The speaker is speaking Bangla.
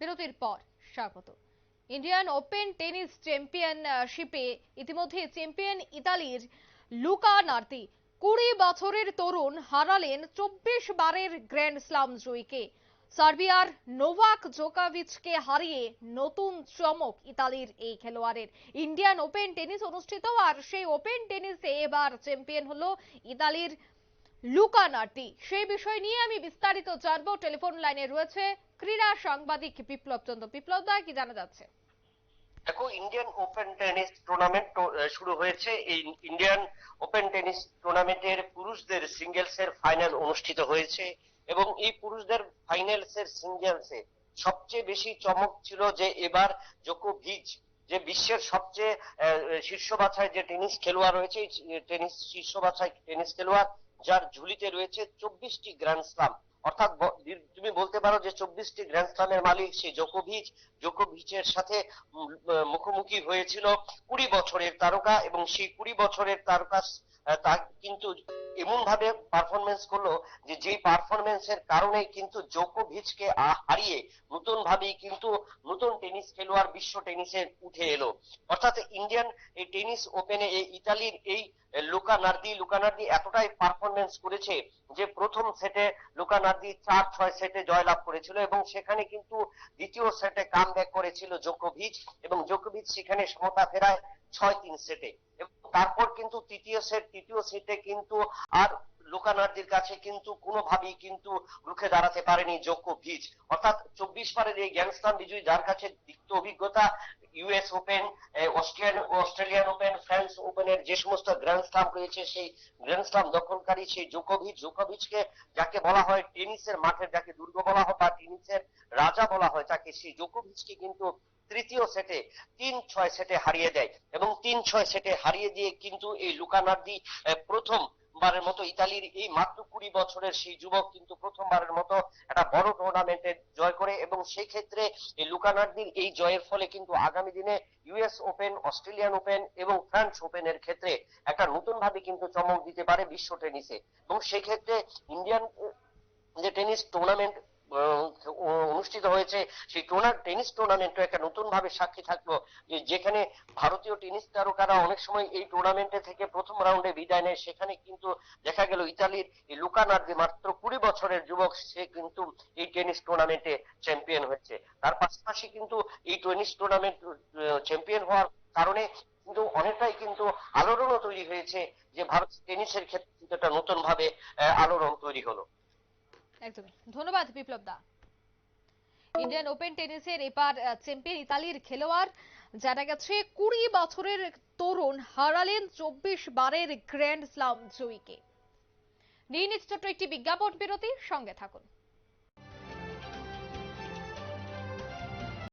বিরতির পর স্বাগত। ইন্ডিয়ান ওপেন টেনিস চ্যাম্পিয়নশিপে ইতিমধ্যে চ্যাম্পিয়ন ইতালির লুকা নার্তি কুড়ি বছরের তরুণ হারালেন চব্বিশ বারের গ্র্যান্ড স্লাম জয়ীকে। সার্বিয়ার নোভাক জোকাভিচকে হারিয়ে নতুন চমক ইতালির এই খেলোয়াড়ের। ইন্ডিয়ান ওপেন টেনিস অনুষ্ঠিত আর সেই ওপেন টেনিসে এবার চ্যাম্পিয়ন হলো ইতালির লুকা নার্তি সেই বিষয় নিয়ে আমি বিস্তারিত জানব। টেলিফোন লাইনে রয়েছে ক্রীড়া সাংবাদিক বিপ্লব চন্দ্র। বিপ্লব দা, কি জানা যাচ্ছে? দেখো ইন্ডিয়ান ওপেন টেনিস টুর্নামেন্ট শুরু হয়েছে। এই ইন্ডিয়ান ওপেন টেনিস টুর্নামেন্টের পুরুষদের সিঙ্গেলস এর ফাইনাল অনুষ্ঠিত হয়েছে এবং এই পুরুষদের ফাইনালস এর সিঙ্গেলসে সবচেয়ে বেশি চমক ছিল যে এবার জোকোভিচ যে বিশ্বের সবচেয়ে শীর্ষ বাছায় যে টেনিস খেলোয়াড় রয়েছে টেনিস শীর্ষ বাছায় টেনিস খেলোয়াড় যার ঝুলিতে রয়েছে চব্বিশটি গ্র্যান্ড স্লাম অর্থাৎ তুমি বলতে পারো যে চব্বিশটি গ্র্যান্ড স্লামের মালিক সেই জোকোভিচ জোকোভিচের সাথে মুখোমুখি হয়েছিল কুড়ি বছরের তারকা এবং সেই কুড়ি বছরের তারকা কিন্তু এমন ভাবে পারফরমেন্স করল যে যেই পারফরমেন্সের কারণে কিন্তু জোকোভিচকে হারিয়ে নতুন ভাবেই কিন্তু নতুন টেনিস খেলোয়াড় বিশ্ব টেনিসে উঠে এলো। অর্থাৎ ইন্ডিয়ান এই টেনিস ওপেনে এই ইতালির এই লুকা নার্দি লুকা নার্দি এতটাই পারফরমেন্স করেছে যে প্রথম সেটে লুকা নার্দি চার, ছয় সেটে জয়লাভ করেছিল এবং সেখানে কিন্তু দ্বিতীয় সেটে কাম করেছিল জোকোভিচ এবং জোকোভিচ সেখানে সমতা ফেরায় ছয়, তিন সেটে তারপর কিন্তু তৃতীয় সেট তৃতীয় সেটে কিন্তু আর লোকানার্জির কাছে কিন্তু কোনোভাবেই কিন্তু রুখে দাঁড়াতে পারেনি জোকোভিচ অর্থাৎ চব্বিশ বারের এই গ্র্যান্ডস্লাম বিজয়ী যার কাছে দীপ্ত অভিজ্ঞতা ইউএস ওপেন অস্ট্রেলিয়ান ওপেন ওপেনের যে সমস্ত গ্র্যান্ড স্লাম রয়েছে, সেই গ্র্যান্ড স্লাম দখলকারী সেই জোকোভিচ, জোকোভিচকে যাকে বলা হয় টেনিসের মাঠের, যাকে দুর্গ বলা হয় বা টেনিসের রাজা বলা হয়, তাকে সেই জোকোভিচকে কিন্তু তৃতীয় সেটে, তিন ছয় সেটে হারিয়ে দেয়। এবং তিন ছয় সেটে হারিয়ে দিয়ে কিন্তু এই লুকানার্দি প্রথম বারের মতো ইতালির এই মাত্র কুড়ি বছরের সেই যুবক কিন্তু প্রথমবারের মতো একটা বড় টুর্নামেন্টে জয় করে এবং সেই ক্ষেত্রে লুকানার্দির এই জয়ের ফলে কিন্তু আগামী দিনে ইউএস ওপেন অস্ট্রেলিয়ান ওপেন এবং ফ্রান্স ওপেনের ক্ষেত্রে একটা নতুন ভাবে কিন্তু চমক দিতে পারে বিশ্ব টেনিসে। এবং সেই ক্ষেত্রে ইন্ডিয়ান যে টেনিস টুর্নামেন্ট অনুষ্ঠিত হয়েছে সেই টেনিস টুর্নামেন্টও একটা নতুন ভাবে সাক্ষী থাকল, যে যেখানে ভারতীয় টেনিস তারকারা অনেক সময় এই টুর্নামেন্টে থেকে প্রথম রাউন্ডে বিদায় নেয়। সেখানে কিন্তু দেখা গেল ইতালির লুকা মাত্র কুড়ি বছরের যুবক, সে কিন্তু এই টেনিস টুর্নামেন্টে চ্যাম্পিয়ন হয়েছে। তার পাশাপাশি কিন্তু এই টেনিস টুর্নামেন্ট চ্যাম্পিয়ন হওয়ার কারণে কিন্তু অনেকটাই কিন্তু আলোড়নও তৈরি হয়েছে, যে ভারত টেনিসের ক্ষেত্রে কিন্তু একটা নতুন ভাবে আলোড়ন তৈরি হলো। একদমই। ধন্যবাদ, বিপ্লব দা। ইন্ডিয়ান ওপেন টেনিসের এবার চ্যাম্পিয়ন ইতালির খেলোয়াড় জানা গেছে, কুড়ি বছরের তরুণ হারালেন চব্বিশ বারের গ্র্যান্ড স্লাম জয়ীকে। নিয়ে নিচ্ছে একটি বিজ্ঞাপন বিরতি সঙ্গে থাকুন।